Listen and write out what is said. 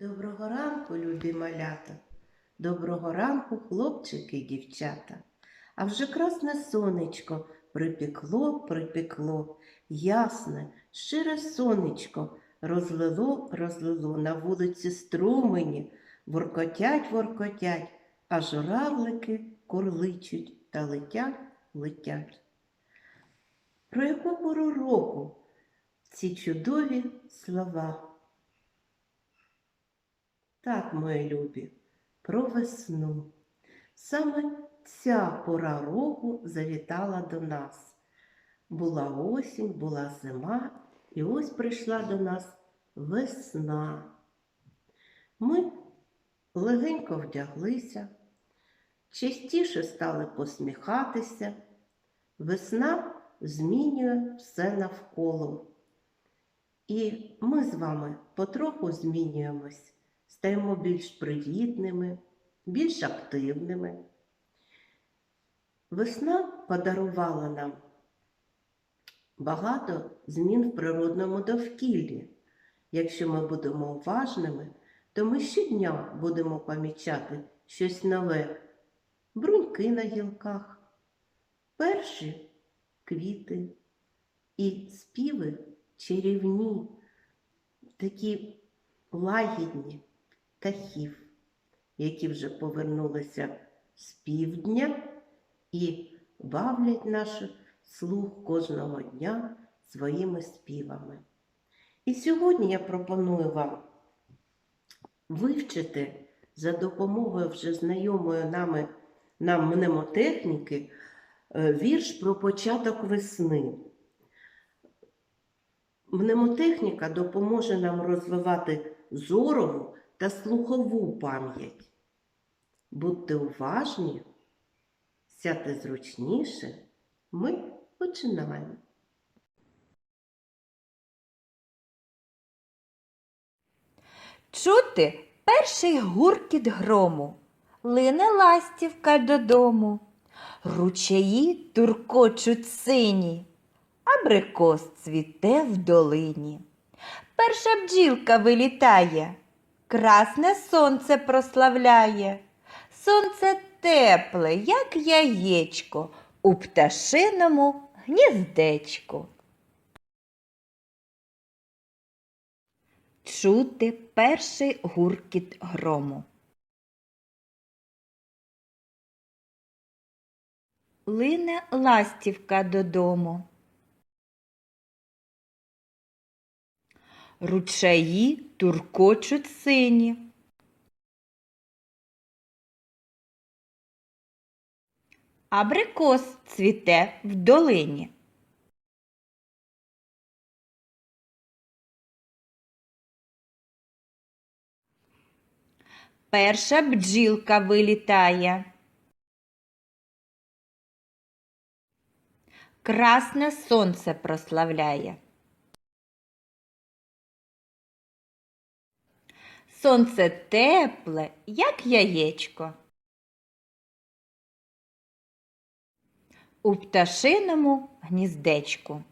Доброго ранку, любі малята. Доброго ранку, хлопчики дівчата. А вже красне сонечко припекло, припекло, ясне, щире сонечко розлило, розлило на вулиці струмені, воркотять, воркотять, а журавлики курличуть та летять, летять. Про яку пору року ці чудові слова? Так, мої любі, про весну. Саме ця пора року завітала до нас. Була осінь, була зима, і ось прийшла до нас весна. Ми легенько вдяглися, частіше стали посміхатися. Весна змінює все навколо. І ми з вами потроху змінюємось, стаємо більш привітними, більш активними. Весна подарувала нам багато змін в природному довкіллі. Якщо ми будемо уважними, то ми щодня будемо помічати щось нове, бруньки на гілках, перші квіти і співи чарівні, такі лагідні птахів, які вже повернулися з півдня і бавлять наш слух кожного дня своїми співами. І сьогодні я пропоную вам вивчити за допомогою вже знайомої нами нам мнемотехніки е, вірш про початок весни. Мнемотехніка допоможе нам розвивати зорову та слухову пам'ять. Будьте уважні, сядьте зручніше, ми починаємо. Чути перший гуркіт грому, лине ластівка додому, ручаї туркочуть сині, абрикос цвіте в долині. Перша бджілка вилітає, красне сонце прославляє. Сонце тепле, як яєчко, у пташиному гніздечку. Чути перший гуркіт грому. Лине ластівка додому. Ручаї туркочуть сині. Абрикос цвіте в долині. Перша бджілка вилітає. Красне сонце прославляє. Сонце тепле, як яєчко. У пташиному гніздечку.